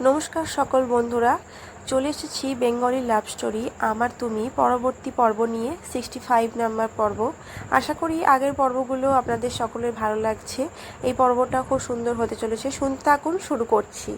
নমস্কার সকল বন্ধুরা, চলে এসেছি বেঙ্গলি লাভ স্টোরি, আমার তুমি, পরবর্তী পর্ব নিয়ে সিক্সটি ফাইভ নাম্বার পর্ব। আশা করি আগের পর্বগুলো আপনাদের সকলের ভালো লাগছে। এই পর্বটা খুব সুন্দর হতে চলেছে। শুনতে থাকুন, শুরু করছি।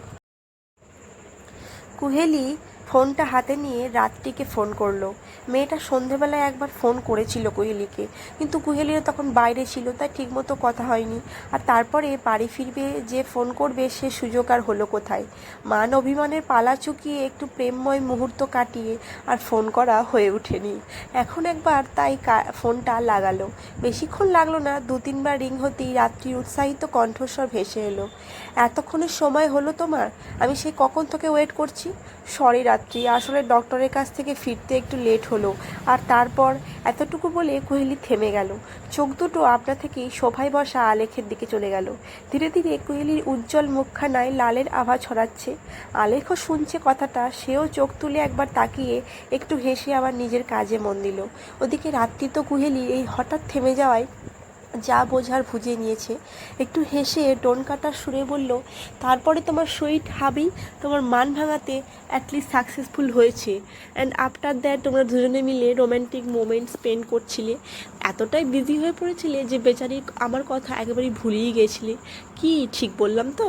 কুহেলি ফোনটা হাতে নিয়ে রাত্রিকে ফোন করল। মেয়েটা সন্ধেবেলায় একবার ফোন করেছিল কুহেলিকে। কিন্তু কুহেলিও তখন বাইরে ছিল, তাই ঠিকমতো কথা হয়নি। আর তারপরে বাড়ি ফিরবে, যে ফোন করবে, সে সুযোগ আর হলো কোথায়? মান অভিমানের পালা চুকিয়ে একটু প্রেমময় মুহূর্ত কাটিয়ে আর ফোন করা হয়ে ওঠেনি। এখন একবার তাই ফোনটা লাগালো। বেশিক্ষণ লাগল না, দু তিনবার রিং হতেই রাত্রির উৎসাহিত কণ্ঠস্বর ভেসে এলো। এতক্ষণের সময় হলো তোমার? আমি সেই কখন থেকে ওয়েট করছি? সরি রাত্রি আসলে ডক্টরের কাছ থেকে ফিরতে একটু লেট হলো আর তারপর এতটুকু বলে কোহেলি থেমে গেল। চোখ দুটো আপনা থেকেই সোফায় বসা আলেখের দিকে চলে গেল। ধীরে ধীরে কোহেলির উজ্জ্বল মুখখানায় লালের আভা ছড়াচ্ছে। আলেখও শুনছে কথাটা, সেও চোখ তুলে একবার তাকিয়ে একটু হেসে আবার নিজের কাজে মন দিল। ওদিকে রাত্রি তো কুহেলি এই হঠাৎ থেমে যাওয়ায় যা বোঝার বুঝে নিয়েছে। একটু হেসে টোন কাটার সুরে বলল, তারপরে তোমার সুইট হাবি, তোমার মান ভাঙাতে অ্যাটলিস্ট সাকসেসফুল হয়েছে। অ্যান্ড আফটার দ্যাট তোমরা দুজনে মিলে রোম্যান্টিক মোমেন্ট স্পেন্ড করছিলে। এতটাই বিজি হয়ে পড়েছিলে যে বেচারি আমার কথা একেবারেই ভুলেই গেছিলে। কি ঠিক বললাম তো?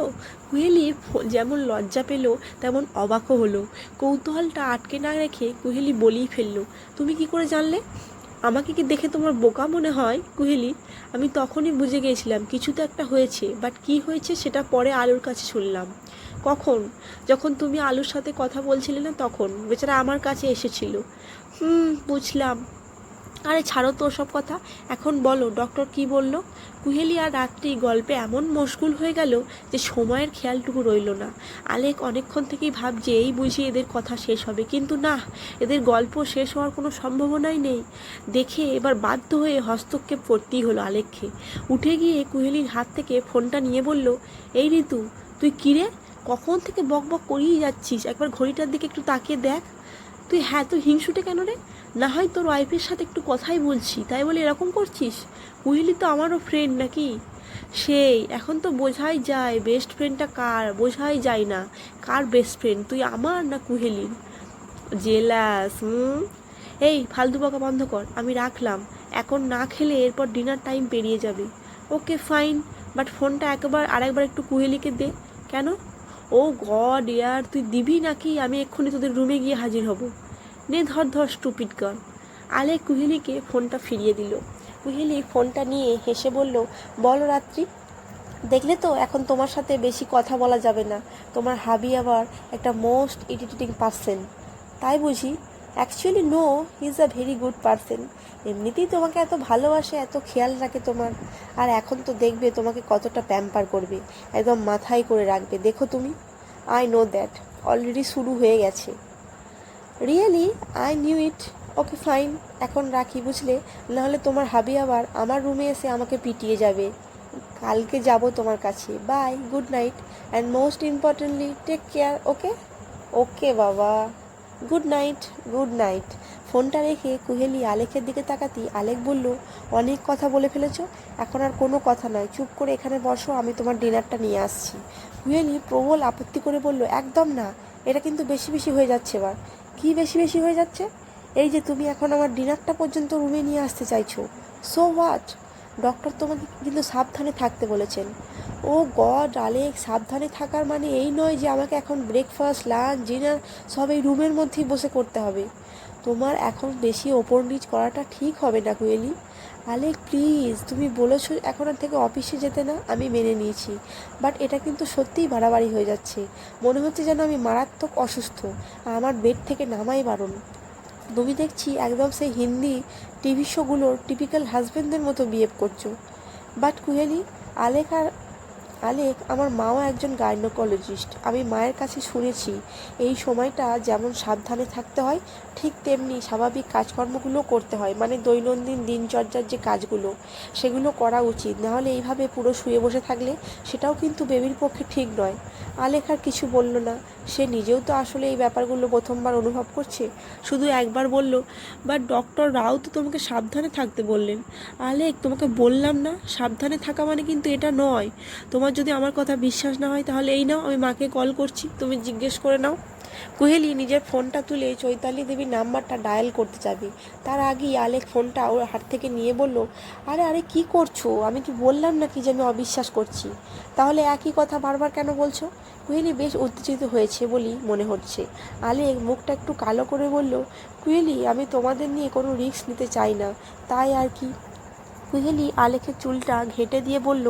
কুহেলি যেমন লজ্জা পেল, তেমন অবাকও হলো। কৌতূহলটা আটকে না রেখে কুহেলি বলেই ফেলল, তুমি কি করে জানলে? আমাকে কি দেখে তোমার বোকা মনে হয়, কুহেলি? আমি তখনই বুঝে গিয়েছিলাম, কিছু তো একটা হয়েছে বাট কি হয়েছে সেটা পরে আলুর কাছে শুনলাম। কখন? যখন তুমি আলুর সাথে কথা বলছিলে না তখন, বেচারা আমার কাছে এসেছিল। হুম, বুঝলাম। আরে ছাড়ো তো সব কথা। এখন বলো ডক্টর কি বলল? কুহেলি আর রাত্রি গল্পে এমন মশগুল হয়ে গেল যে সময়ের খেয়ালটুকু রইল না। আলেক অনেকক্ষণ থেকেই ভাবছে, এই বুঝি এদের কথা শেষ হবে। কিন্তু না, এদের গল্প শেষ হওয়ার কোনো সম্ভাবনাই নেই। দেখে এবার বাধ্য হয়ে হস্তক্ষেপ করতেই হলো আলেককে। উঠে গিয়ে কুহেলির হাত থেকে ফোনটা নিয়ে বলল, এই ঋতু, তুই কিরে কখন থেকে বক বক করিয়ে যাচ্ছিস? একবার ঘড়িটার দিকে একটু তাকিয়ে দেখ। তুই হ্যাঁ তুই হিংসুটে কেন রে? না হয় তোর ওয়াইফের সাথে একটু কথাই বলছি, তাই বলে এরকম করছিস? কুহেলি তো আমারও ফ্রেন্ড নাকি? সেই, এখন তো বোঝাই যায় বেস্ট ফ্রেন্ডটা কার, বোঝাই যায় না কার বেস্ট ফ্রেন্ড তুই আমার না কুহেলির? জেলাস হুম? এই, ফালতু বকা বন্ধ কর, আমি রাখলাম। এখন না খেলে এরপর ডিনার টাইম পেরিয়ে যাবে। ওকে ফাইন বাট ফোনটা একবার, আরেকবার একটু কুহেলিকে দে। কেন? ও গড, ইয়ার, তুই দিবি নাকি? আমি এক্ষুনি তোদের রুমে গিয়ে হাজির হব। নে ধর ধর স্টুপিড গান আলে কুহেলিকে ফোনটা ফিরিয়ে দিল। কুহেলি ফোনটা নিয়ে হেসে বলল, বলো রাত্রি, দেখলে তো এখন তোমার সাথে বেশি কথা বলা যাবে না। তোমার হাবি আবার একটা মোস্ট ইরিটেটিং পার্সেন তাই বুঝি actually no he is a very good person এমনিতেই তোমাকে এত ভালোবাসে, এত খেয়াল রাখে তোমার। আর এখন তো দেখবে তোমাকে কতটা প্যাম্পার করবে, একদম মাথায় করে রাখবে। দেখো তুমি আই নো দ্যাট অলরেডি শুরু হয়ে গেছে। Really I knew it okay fine এখন রাখি, বুঝলে? নাহলে তোমার হাবি আবার আমার রুমে এসে আমাকে পিটিয়ে যাবে। কালকে যাব তোমার কাছে। Bye good night and most importantly take care okay okay বাবা। Good night good night. ফোনটা রেখে কুহেলি আলেকের দিকে তাকাতেই আলেক বলল, অনেক কথা বলে ফেলেছো, এখন আর কোনো কথা নয়। চুপ করে এখানে বসো, আমি তোমার ডিনারটা নিয়ে আসছি। কুহেলি প্রবল আপত্তি করে বলল, একদম না, এটা কিন্তু বেশি বেশি হয়ে যাচ্ছে এবার। কি বেশি বেশি হয়ে যাচ্ছে? এই যে তুমি এখন আমার ডিনারটা পর্যন্ত রুমে নিয়ে আসতে চাইছো। সো হোয়াট ডক্টর তোমাকে কিন্তু সাবধানে থাকতে বলেছেন। ও গড, আলেক, সাবধানে থাকার মানে এই নয় যে আমাকে এখন ব্রেকফাস্ট লাঞ্চ ডিনার সব এই রুমের মধ্যেই বসে করতে হবে। তোমার এখন বেশি ওপর নিচ করাটা ঠিক হবে না কুয়েলি। আলেক প্লিজ তুমি বলেছ এখন আর থেকে অফিসে যেতে না, আমি মেনে নিয়েছি। বাট এটা কিন্তু সত্যিই বাড়াবাড়ি হয়ে যাচ্ছে। মনে হচ্ছে যেন আমি মারাত্মক অসুস্থ, আর আমার বেড থেকে নামাই বারণ। তুমি দেখছি একদম সেই হিন্দি টিভি শোগুলোর টিপিক্যাল হাজবেন্ডদের মতো বিহেভ করছ। বাট কুহেলি, আলেক আর আলেক, আমার মাও একজন গাইনোকোলজিস্ট। আমি মায়ের কাছে শুনেছি, এই সময়টা যেমন সাবধানে থাকতে হয়, ঠিক তেমনি স্বাভাবিক কাজকর্মগুলো করতে হয় মানে দৈনন্দিন দিনচর্যার যে কাজগুলো, সেগুলো করা উচিত। নাহলে এইভাবে পুরো শুয়ে বসে থাকলে সেটাও কিন্তু বেবির পক্ষে ঠিক নয়। আলেক আর কিছু বলল না। সে নিজেও তো আসলে এই ব্যাপারগুলো প্রথমবার অনুভব করছে। শুধু একবার বলল বাট ডক্টর রাও তো তোমাকে সাবধানে থাকতে বললেন। আলেক, তোমাকে বললাম না, সাবধানে থাকা মানে কিন্তু এটা নয়। তোমার যদি আমার কথা বিশ্বাস না হয়, তাহলে এই নাও, আমি মাকে কল করছি, তুমি জিজ্ঞেস করে নাও। কুহেলি নিজের ফোনটা তুলে চৈতালি দেবীর নাম্বারটা ডায়াল করতে যাবে। তার আগেই আলেক ফোনটা ওর হাত থেকে নিয়ে বলল, আরে আরে, কি করছ? আমি কি বললাম নাকি যে আমি অবিশ্বাস করছি? তাহলে একই কথা বারবার কেন বলছো? কুহেলি বেশ উত্তেজিত হয়েছে বলেই মনে হচ্ছে। আলেক মুখটা একটু কালো করে বলল, কুহেলি, আমি তোমাদের নিয়ে কোনো রিস্ক নিতে চাই না। তাই আর কি? কুহেলি আলেকের চুলটা ঘেটে দিয়ে বলল,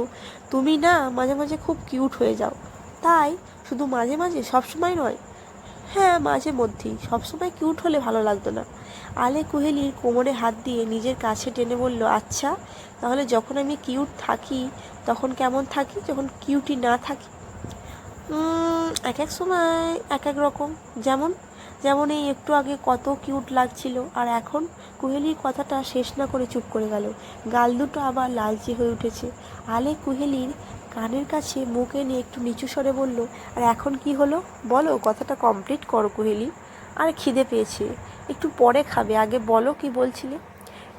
তুমি না মাঝে মাঝে খুব কিউট হয়ে যাও। তাই শুধু মাঝে মাঝে, সবসময় নয়? হ্যাঁ মাঝে মধ্যেই। সবসময় কিউট হলে ভালো লাগতো না। আলে কুহেলির কোমরে হাত দিয়ে নিজের কাছে টেনে বলল আচ্ছা তাহলে যখন আমি কিউট থাকি, তখন কেমন থাকি? যখন কিউটি না থাকি? এক এক সময়, এক এক রকম। যেমন? যেমন এই একটু আগে কত কিউট লাগছিল, আর এখন কুহেলির কথাটা শেষ না করে চুপ করে গেল। গাল দুটো আবার লালচে হয়ে উঠেছে। আলে কুহেলির কানের কাছে মুখ এনে একটু নিচু স্বরে বলল, আর এখন কি হলো? বলো, কথাটা কমপ্লিট করো কুহেলি। আর খিদে পেয়েছে। একটু পরে খাবে, আগে বলো কি বলছিলে?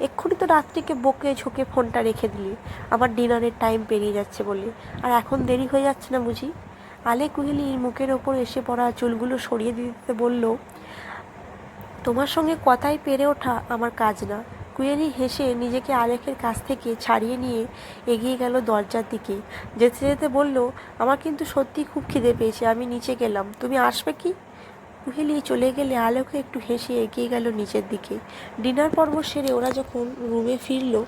এক্ষুনি তো রাত্রিকে বকে ঝোঁকে ফোনটা রেখে দিলি। আবার ডিনারের টাইম পেরিয়ে যাচ্ছে বলে। আর এখন দেরি হয়ে যাচ্ছে না বুঝি? আলে কুহেলির মুখের ওপর এসে পড়া চুলগুলো সরিয়ে দিতে বলল, তোমার সঙ্গে কথাই পেরে ওঠা আমার কাজ না। কুয়েলি হেসে নিজেকে আলেখের কাছ থেকে ছাড়িয়ে নিয়ে এগিয়ে গেল দরজার দিকে। যেতে যেতে বলল, আমার কিন্তু সত্যি খুব খিদে পেয়েছে, আমি নিচে গেলাম। তুমি আসবে কি? কুহেলি চলে গেলে আলোকে একটু হেসে এগিয়ে গেল নিচের দিকে। ডিনার পর্ব সেরে ওরা যখন রুমে ফিরলো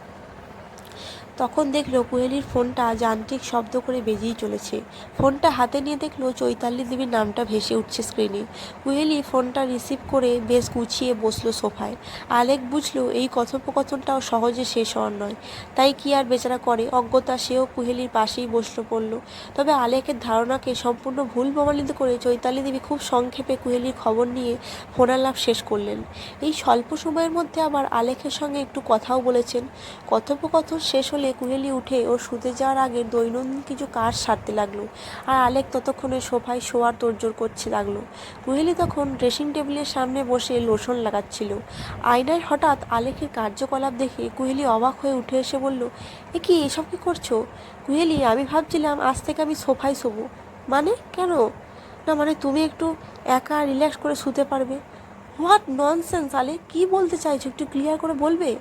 তখন দেখল কুহেলির ফোনটা যান্ত্রিক শব্দ করে বেজেই চলেছে। ফোনটা হাতে নিয়ে দেখল চৈতালি দেবীর নামটা ভেসে উঠছে স্ক্রিনে কুহেলি ফোনটা রিসিভ করে বেশ গুছিয়ে বসল সোফায়। আলেক বুঝলো এই কথোপকথনটাও সহজে শেষ হওয়ার নয়। তাই কি আর বেচারা করে? অজ্ঞতা সেও কুহেলির পাশেই বসল পড়ল। তবে আলেকের ধারণাকে সম্পূর্ণ ভুল প্রমাণিত করে চৈতালি দেবী খুব সংক্ষেপে কুহেলির খবর নিয়ে ফোনালাপ শেষ করলেন। এই স্বল্প সময়ের মধ্যে আবার আলেখের সঙ্গে একটু কথাও বলেছেন। কথোপকথন শেষ হলে কুহেলি উঠে ও শুতে যাওয়ার আগে দৈনন্দিন কিছু কাজ সারতে লাগল। আর আলেক ততক্ষণে সোফায় শোয়ার তোড়জোড় করতে লাগল। কুহেলি তখন ড্রেসিং টেবিলের সামনে বসে লোশন লাগাচ্ছিল। আয়নায় হঠাৎ আলেকের কার্যকলাপ দেখে কুহেলি অবাক হয়ে উঠে এসে বলল, এ কি, এসব কি করছ? কুহেলি, আমি ভাবছিলাম আজ থেকে আমি সোফায় শোবো। মানে? কেন? না মানে তুমি একটু একা রিল্যাক্স করে শুতে পারবে। হোয়াট ননসেন্স আলেক, কি বলতে চাইছো? একটু ক্লিয়ার করে বলবে?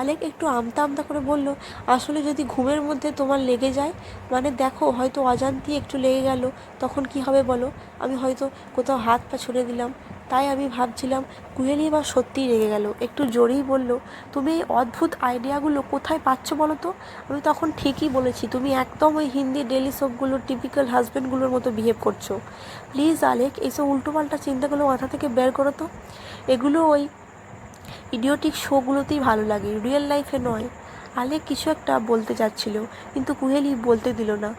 আলেক একটু আমতা আমতা করে বলল, আসলে যদি ঘুমের মধ্যে তোমার লেগে যায় মানে দেখো হয়তো অজান্তি একটু লেগে গেল, তখন কি হবে বলো? আমি হয়তো কোথাও হাত পা ছুড়ে দিলাম। তাই আমি ভাবছিলাম, কুহেলি এবার সত্যিই রেগে গেল। একটু জোরেই বলল, তুমি এই অদ্ভুত আইডিয়াগুলো কোথায় পাচ্ছ বলো তো? আমি তখন ঠিকই বলেছি, তুমি একদম ওই হিন্দি ডেলি সোপগুলোর টিপিক্যাল হাজব্যান্ডগুলোর মতো বিহেভ করছ। প্লিজ আলেক, এইসব উল্টোপাল্টা চিন্তাগুলো মাথা থেকে বের করো তো। এগুলো ওই ইডিওটিক শোগুলোতেই ভালো লাগে, রিয়েল লাইফে নয়। আলেক কিছু একটা বলতে যাচ্ছিল, কিন্তু কুহেলি বলতে দিল না।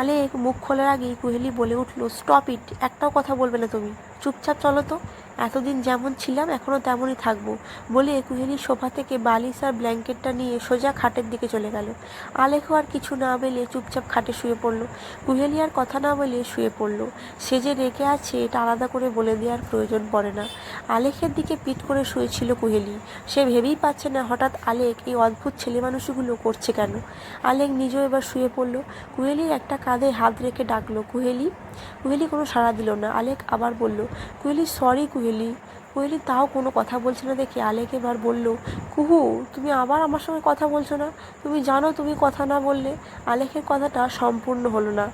আলেক মুখ খোলার আগেই কুহেলি বলে উঠল, স্টপ ইট, একটাও কথা বলবে না তুমি। চুপচাপ চলো তো। এতদিন যেমন ছিলাম এখনও তেমনই থাকব বলে কুহেলি সোফা থেকে বালিশ আর ব্ল্যাঙ্কেটটা নিয়ে সোজা খাটের দিকে চলে গেল। আলেখও আর কিছু না বলে চুপচাপ খাটে শুয়ে পড়ল। কুহেলি আর কথা না বলে শুয়ে পড়ল। সে যে রেখে আছে, এটা আলাদা করে বলে দেওয়ার প্রয়োজন পড়ে না। আলেখের দিকে পিঠ করে শুয়েছিল কুহেলি সে ভেবেই পাচ্ছে না হঠাৎ আলেক এই অদ্ভুত ছেলে মানুষগুলো করছে কেন। আলেক নিজেও এবার শুয়ে পড়ল। কুহেলির একটা কাঁধে হাত রেখে ডাকলো কুহেলি কুহেলি কোনো সাড়া দিল না। আলেক আবার বলল কুহেলি সরি কুহেলি কুহেলি। তাও কোনো কথা বলছে না দেখে আলেক এবার বলল, কুহু, তুমি আবার আমার সঙ্গে কথা বলছো না? তুমি জানো তুমি কথা না বললে আলেখের কথাটা সম্পূর্ণ হলো না।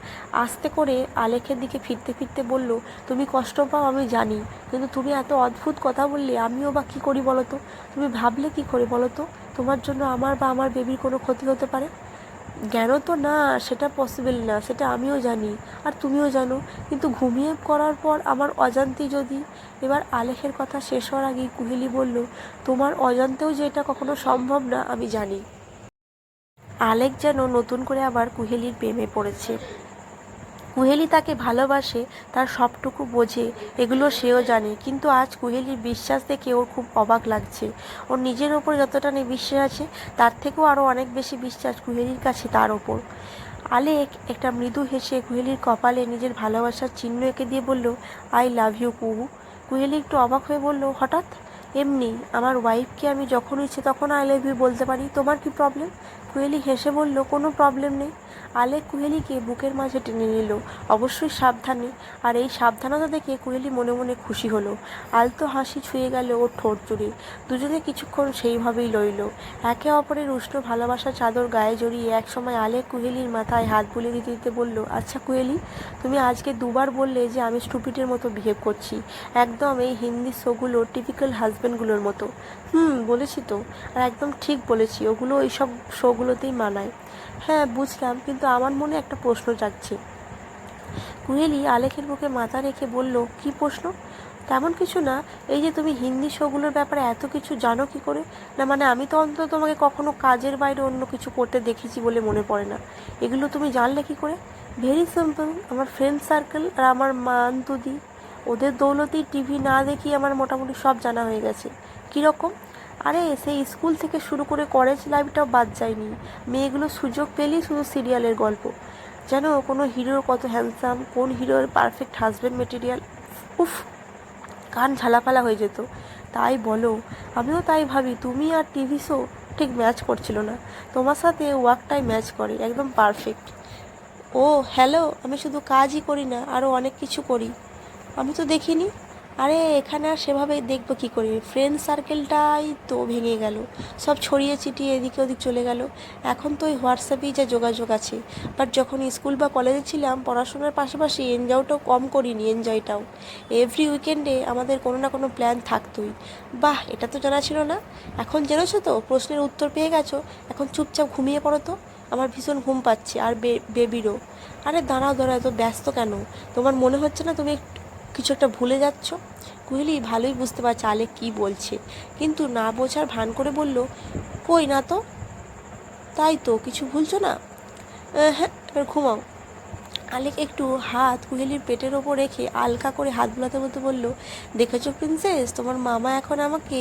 আস্তে করে আলেখের দিকে ফিরতে ফিরতে বলল, তুমি কষ্ট পাও, আমি জানি, কিন্তু তুমি এত অদ্ভুত কথা বললে আমিও বা কী করি বলো তো? তুমি ভাবলে কী করে বলো তো? তোমার জন্য আমার বা আমার বেবির কোনো ক্ষতি হতে পারে? জ্ঞান তো না, সেটা পসিবল না, সেটা আমিও জানি, আর তুমিও জানো। কিন্তু ঘুমিয়ে করার পর আমার অজান্তে যদি এবার আলেখের কথা শেষ হওয়ার আগেই কুহেলি বলল, তোমার অজান্তেও যে এটা কখনো সম্ভব না, আমি জানি। আলেক যেন নতুন করে আবার কুহেলির প্রেমে পড়েছে। কুহেলি তাকে ভালোবাসে, তার সবটুকু বোঝে, এগুলো সেও জানে। কিন্তু আজ কুহেলির বিশ্বাস দেখে ওর খুব অবাক লাগছে। ওর নিজের ওপর যতটা নেই বিশ্বাস আছে, তার থেকেও আরও অনেক বেশি বিশ্বাস কুহেলির কাছে তার ওপর। আলেক একটা মৃদু হেসে কুহেলির কপালে নিজের ভালোবাসার চিহ্ন এঁকে দিয়ে বলল, আই লাভ ইউ, কুহু। কুহেলি একটু অবাক হয়ে বলল, হঠাৎ? এমনি, আমার ওয়াইফকে আমি যখন ইচ্ছে তখন আই লাভ ইউ বলতে পারি, তোমার কি প্রবলেম কুহেলি হেসে বলল, কোনো প্রবলেম নেই। আলেক কুহেলিকে বুকের মাঝে টেনে নিল। অবশ্যই সাবধানে। আর এই সাবধানতা দেখে কুহেলি মনে মনে খুশি হলো। আলতো হাসি ছুঁয়ে গেল ওর ঠোঁট জুড়ে দুজনে কিছুক্ষণ সেইভাবেই লইল। একে অপরের উষ্ণ ভালোবাসা চাদর গায়ে জড়িয়ে একসময় আলেক কুহেলির মাথায় হাত বুলিয়ে দিতে দিতে বলল আচ্ছা কুহেলি, তুমি আজকে দুবার বললে যে আমি স্টুপিডের মতো বিহেভ করছি। একদম এই হিন্দি শোগুলো টিপিক্যাল হাজব্যান্ডগুলোর মতো। হুম, বলেছি তো। আর একদম ঠিক বলেছি। ওগুলো এইসব শোগুলোতেই মানায়। হ্যাঁ বুঝলাম, কিন্তু আমার মনে একটা প্রশ্ন জাগছে। কুহেলি আলেখের বুকে মাথা রেখে বলল, কি প্রশ্ন? তেমন কিছু না। এই যে তুমি হিন্দি শোগুলোর ব্যাপারে এত কিছু জানো কি করে? না মানে আমি তো অন্তত তোমাকে কখনো কাজের বাইরে অন্য কিছু করতে দেখেছি বলে মনে পড়ে না। এগুলো তুমি জানলে কি করে? ভেরি সিম্পল আমার ফ্রেন্ড সার্কেল আর আমার মা আন্তুদি ওদের দৌলতেই টিভি না দেখি আমার মোটামুটি সব জানা হয়ে গেছে। কীরকম? আরে, সেই স্কুল থেকে শুরু করে কলেজ লাইফটাও বাদ যায়নি। মেয়েগুলো সুযোগ পেলেই শুধু সিরিয়ালের গল্প। যেন কোনো হিরোর কত হ্যান্ডসাম কোন হিরোর পারফেক্ট হাজব্যান্ড মেটেরিয়াল উফ, কান ঝালাপালা হয়ে যেত। তাই বলো, আমিও তাই ভাবি, তুমি আর টিভি শো ঠিক ম্যাচ করছিল না। তোমার সাথে ওয়ার্কটাই ম্যাচ করে, একদম পারফেক্ট ও হ্যালো আমি শুধু কাজই করি না আরও অনেক কিছু করি। আমি তো দেখিনি। আরে, এখানে আর সেভাবে দেখব কী করি। ফ্রেন্ড সার্কেলটাই তো ভেঙে গেল। সব ছড়িয়ে ছিটিয়ে এদিকে ওদিক চলে গেল। এখন তো ওই হোয়াটসঅ্যাপেই যা যোগাযোগ আছে। বাট যখন স্কুল বা কলেজে ছিলাম, পড়াশোনার পাশাপাশি এনজয়টাও কম করিনি এনজয়টাও এভরি উইকেন্ডে আমাদের কোনো না কোনো প্ল্যান থাকতোই। বাহ, এটা তো জানা ছিল না। এখন জেনেছো তো? প্রশ্নের উত্তর পেয়ে গেছো? এখন চুপচাপ ঘুমিয়ে পড়ো তো। আমার ভীষণ ঘুম পাচ্ছে। আর বেবিরও আরে দাঁড়াও দাঁড়াও, এত ব্যস্ত কেন? তোমার মনে হচ্ছে না তুমি একটু কিছু একটা ভুলে যাচ্ছ? কুহেলি, ভালোই বুঝতে পারছে আলেক কী বলছে। কিন্তু না বোঝার ভান করে বলল, কই না তো? তাই তো, কিছু ভুলছো না? হ্যাঁ এবার ঘুমাও। আলেক একটু হাত কুহেলির পেটের ওপর রেখে আলকা করে হাত বুলাতে বলতে বলল, দেখেছ প্রিন্সেস, তোমার মামা এখন আমাকে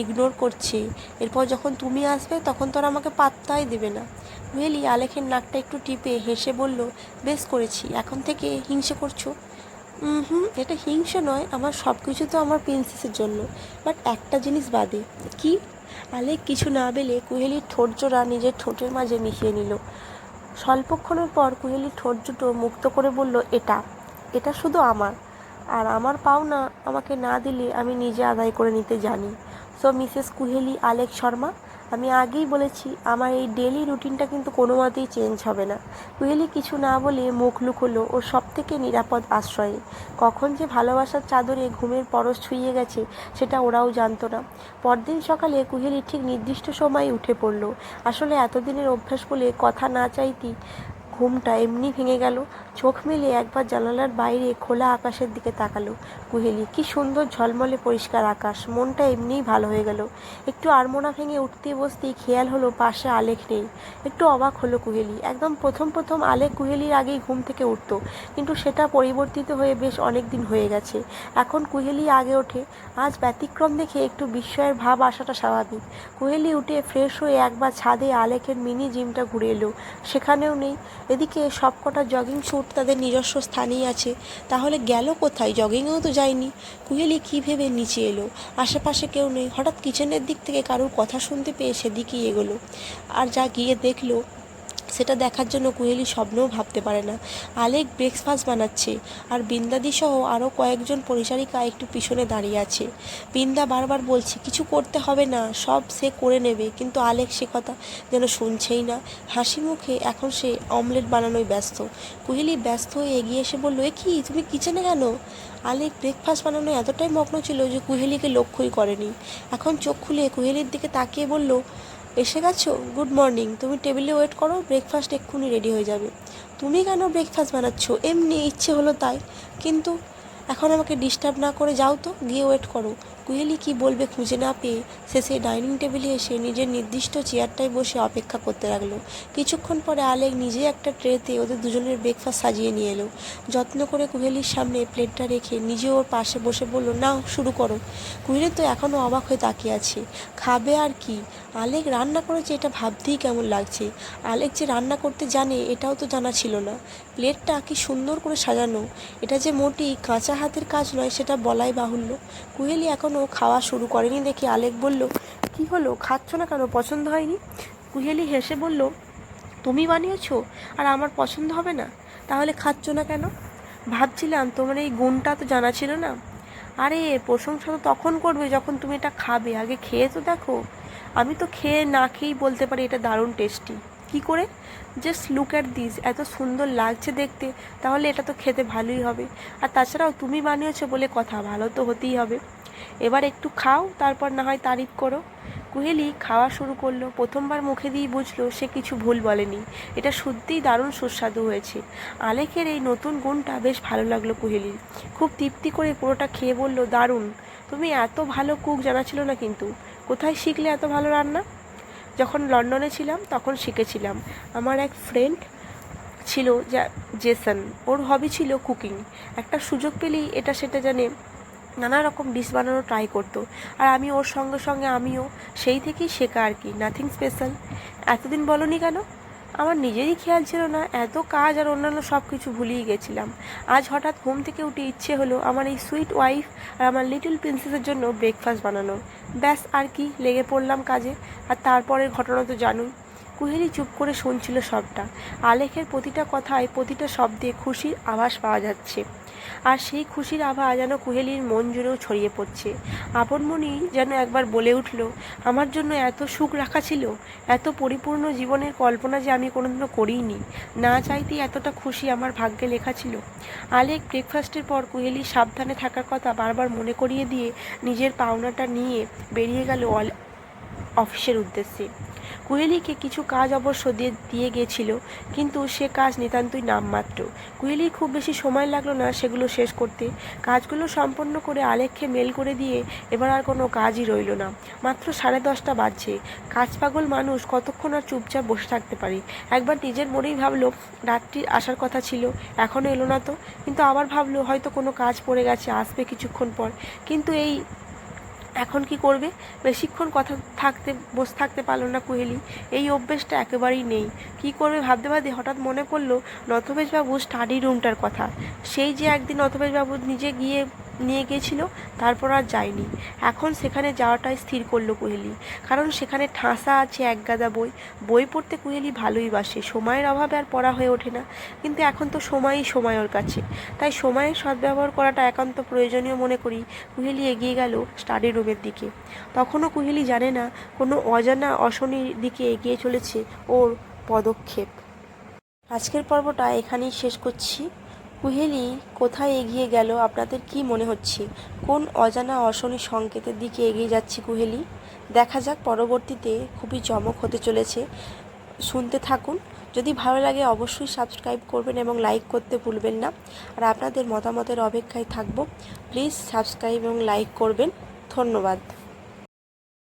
ইগনোর করছে। এরপর যখন তুমি আসবে, তখন তো আর আমাকে পাত্তাই দেবে না। কুহেলি আলেখের নাকটা একটু টিপে হেসে বলল, বেশ করেছি, এখন থেকে হিংসে করছ? হুম, এটা হিংসে নয়, আমার সব কিছু তো আমার প্রিন্সেসের জন্য। বাট একটা জিনিস বাদে, কি? আলেক কিছু না বেলে কুহেলির ঠোঁট জোড়া নিজের ঠোঁটের মাঝে মিশিয়ে নিল। স্বল্পক্ষণের পর কুহেলির ঠোঁট মুক্ত করে বলল, এটা এটা শুধু আমার। আর আমার পাওনা আমাকে না দিলে আমি নিজে আদায় করে নিতে জানি। সো মিসেস কুহেলি, আলেক শর্মা আমি আগেই বলেছি, আমার এই ডেলি রুটিনটা কিন্তু কোনো মতেই চেঞ্জ হবে না। কুহেলি কিছু না বলে মুখ লুকোলো ও সব থেকে নিরাপদ আশ্রয়ে। কখন যে ভালোবাসার চাদরে ঘুমের পরশ ছুঁয়ে গেছে, সেটা ওরাও জানতো না। পরদিন সকালে কুহেলি ঠিক নির্দিষ্ট সময়ে উঠে পড়ল। আসলে এতদিনের অভ্যাস বলে কথা না চাইতেই ঘুমটা এমনি ভেঙে গেল। চোখ মেলে একবার জানালার বাইরে খোলা আকাশের দিকে তাকালো। কুহেলি, কি সুন্দর ঝলমলে পরিষ্কার আকাশ, মনটা এমনিই ভালো হয়ে গেল। একটু আড়মোনা ভেঙে উঠতে বসতেই খেয়াল হলো পাশে আলেখ নেই। একটু অবাক হলো কুহেলি, একদম প্রথম প্রথম আলেখ কুহেলির আগেই ঘুম থেকে উঠতো, কিন্তু সেটা পরিবর্তিত হয়ে বেশ অনেক দিন হয়ে গেছে। এখন কুহেলি আগে ওঠে, আজ ব্যতিক্রম দেখে একটু বিস্ময়ের ভাব আসাটা স্বাভাবিক। কুহেলি উঠে ফ্রেশ হয়ে একবার ছাদে আলেখের মিনি জিমটা ঘুরে এলো, সেখানেও নেই। এদিকে সবকটা জগিং স্যুট তাদের নিজস্ব স্থানেই আছে। তাহলে গেল কোথায়? জগিংয়েও তো যায়নি। কুহেলি কী ভেবে নিচে এলো? আশেপাশে কেউ নেই। হঠাৎ কিচেনের দিক থেকে কারুর কথা শুনতে পেয়ে সেদিকেই এগোলো। আর যা গিয়ে দেখল সেটা দেখার জন্য কুহেলি স্বপ্নেও ভাবতে পারে না। আলেক ব্রেকফাস্ট বানাচ্ছে আর বিন্দাদি সহ আরও কয়েকজন পরিচারিকা একটু পিছনে দাঁড়িয়ে আছে। বিন্দা বারবার বলছে, কিছু করতে হবে না, সব সে করে নেবে। কিন্তু আলেক সে কথা যেন শুনছেই না। হাসি মুখে এখন সে অমলেট বানানোয় ব্যস্ত। কুহেলি ব্যস্ত হয়ে এগিয়ে এসে বলল, এ কি, তুমি কিচেনে কেন? আলেক ব্রেকফাস্ট বানানো এতটাই মগ্ন ছিল যে কুহেলিকে লক্ষ্যই করেনি। এখন চোখ খুলে কুহেলির দিকে তাকিয়ে বলল এসে গেছো? গুড মর্নিং তুমি টেবিলে ওয়েট করো ব্রেকফাস্ট এক্ষুনি রেডি হয়ে যাবে। তুমি কেন ব্রেকফাস্ট বানাচ্ছ? এমনি ইচ্ছে হলো তাই। কিন্তু এখন আমাকে ডিস্টার্ব না করে যাও তো, গিয়ে ওয়েট করো। কুহেলি কি বলবে খুঁজে না পেয়ে সে সেই ডাইনিং টেবিলে এসে নিজের নির্দিষ্ট চেয়ারটায় বসে অপেক্ষা করতে লাগল। কিছুক্ষণ পরে আলেক নিজে একটা ট্রেতে ওদের দুজনের ব্রেকফাস্ট সাজিয়ে নিয়ে এলো। যত্ন করে কুহেলির সামনে প্লেটটা রেখে নিজে ওর পাশে বসে বলল নাও শুরু করো। কুহেলি তো এখনও অবাক হয়ে তাকিয়ে আছে। খাবে আর কি? আলেক রান্না করেছে এটা ভাবতেই কেমন লাগছে। আলেক যে রান্না করতে জানে এটাও তো জানা ছিল না। প্লেটটা কি সুন্দর করে সাজানো। এটা যে মোটেই কাঁচা হাতের কাজ নয়, সেটা বলাই বাহুল্য। কুহেলি এখনও খাওয়া শুরু করেনি দেখে আলেক বলল, কি হলো? খাচ্ছ না কেন? পছন্দ হয়নি? কুহেলি হেসে বলল, তুমি বানিয়েছো আর আমার পছন্দ হবে না, তাহলে খাচ্ছ না কেন? ভাবছিলাম তোমার এই গুণটা তো জানা ছিল না। আরে, প্রশংসা তো তখন করবে যখন তুমি এটা খাবে। আগে খেয়ে তো দেখো। আমি তো খেয়ে না খেয়েই বলতে পারি এটা দারুণ টেস্টি। কি করে? জাস্ট লুক অ্যাট দিস এত সুন্দর লাগছে দেখতে, তাহলে এটা তো খেতে ভালোই হবে। আর তাছাড়াও তুমি বানিয়েছো বলে কথা, ভালো তো হতেই হবে। এবার একটু খাও, তারপর না হয় তারিফ করো। কুহেলি খাওয়া শুরু করল, প্রথমবার মুখে দিয়ে বুঝলো সে কিছু ভুল বলেনি। এটা সত্যিই দারুণ সুস্বাদু হয়েছে। আলেকের এই নতুন গুণটা বেশ ভালো লাগল কুহেলির খুব তৃপ্তি করে পুরোটা খেয়ে বলল, দারুণ, তুমি এত ভালো কুক জানা ছিল না কিন্তু। কোথায় শিখলে এত ভালো রান্না? যখন লন্ডনে ছিলাম, তখন শিখেছিলাম। আমার এক ফ্রেন্ড ছিল যা জেসন ওর হবি ছিল কুকিং একটা সুযোগ পেলেই এটা সেটা জানে নানা রকম ডিশ বানানো ট্রাই করতো। আর আমি ওর সঙ্গে সঙ্গে আমিও সেই থেকেই শেখা আর কি। নাথিং স্পেশাল এতদিন বলনি কেন? আমার নিজেরই খেয়াল ছিল না, এত কাজ আর অন্যান্য সব কিছু ভুলিয়ে গেছিলাম। আজ হঠাৎ ঘুম থেকে উঠে ইচ্ছে হলো আমার এই সুইট ওয়াইফ আর আমার লিটল প্রিন্সেসের জন্য ব্রেকফাস্ট বানানো ব্যাস, আর কি, লেগে পড়লাম কাজে। আর তারপরের ঘটনা তো জানুই কুহেলি চুপ করে শুনছিল সবটা। আলেখের প্রতিটা কথায় প্রতিটা শব্দে খুশির আভাস পাওয়া যাচ্ছে। আর সেই খুশির আভা যেন কুহেলির মন জুড়েও ছড়িয়ে পড়ছে। আপনমনি যেন একবার বলে উঠল, আমার জন্য এত সুখ রাখা ছিল, এত পরিপূর্ণ জীবনের কল্পনা যে আমি কোনোদিনও করিনি। না চাইতেই এতটা খুশি আমার ভাগ্যে লেখা ছিল। আলেক ব্রেকফাস্টের পর কুহেলি সাবধানে থাকার কথা বারবার মনে করিয়ে দিয়ে নিজের পাওনাটা নিয়ে বেরিয়ে গেল অফিসের উদ্দেশ্যে। কুহেলিকে কিছু কাজ অবশ্য দিয়ে দিয়ে গিয়েছিল, কিন্তু সে কাজ নিতান্তই নামমাত্র। কুহেলির খুব বেশি সময় লাগল না সেগুলো শেষ করতে। কাজগুলো সম্পন্ন করে আলেককে মেল করে দিয়ে এবার আর কোনো কাজই রইল না। মাত্র সাড়ে দশটা বাজছে। কাজ পাগল মানুষ কতক্ষণ আর চুপচাপ বসে থাকতে পারে? একবার নিজের মনেই ভাবলো, রাত্রি আসার কথা ছিল এখনও এলো না তো। কিন্তু আবার ভাবলো, হয়তো কোনো কাজ পড়ে গেছে, আসবে কিছুক্ষণ পর। কিন্তু এই এখন কি করবে? বেশিক্ষণ কথা থাকতে, বসে থাকতে পারল না কুহেলি। এই অভ্যেসটা একেবারেই নেই। কি করবে ভাবতে ভাবতে হঠাৎ মনে পড়ল নথবেশবাবু স্টাডি রুমটার কথা। সেই যে একদিন নথবেশবাবু নিজে গিয়ে নিয়ে গিয়েছিল, তারপর আর যায়নি। এখন সেখানে যাওয়াটাই স্থির করল কুহেলি। কারণ সেখানে ঠাঁসা আছে এক গাদা বই। বই পড়তে কুহেলি ভালোই বাসে। সময়ের অভাবে আর পড়া হয়ে ওঠে না। কিন্তু এখন তো সময়ই সময় ওর কাছে। তাই সময়ের সদ্ব্যবহার করাটা একান্ত প্রয়োজনীয় মনে করি। কুহেলি এগিয়ে গেল স্টাডি রুমের দিকে। তখনও কুহেলি জানে না, কোনো অজানা অশনির দিকে এগিয়ে চলেছে ওর পদক্ষেপ। আজকের পর্বটা এখানেই শেষ করছি। কুহেলি, কোথায় এগিয়ে গেল? আপনাদের কি মনে হচ্ছে? কোন অজানা অশনি সংকেতের দিকে এগিয়ে যাচ্ছে কুহেলি? দেখা যাক, পরবর্তীতে খুবই চমক হতে চলেছে। শুনতে থাকুন। যদি ভালো লাগে, অবশ্যই সাবস্ক্রাইব করবেন এবং লাইক করতে ভুলবেন না। আর আপনাদের মতামতের অপেক্ষায় থাকব। প্লিজ সাবস্ক্রাইব এবং লাইক করবেন। ধন্যবাদ।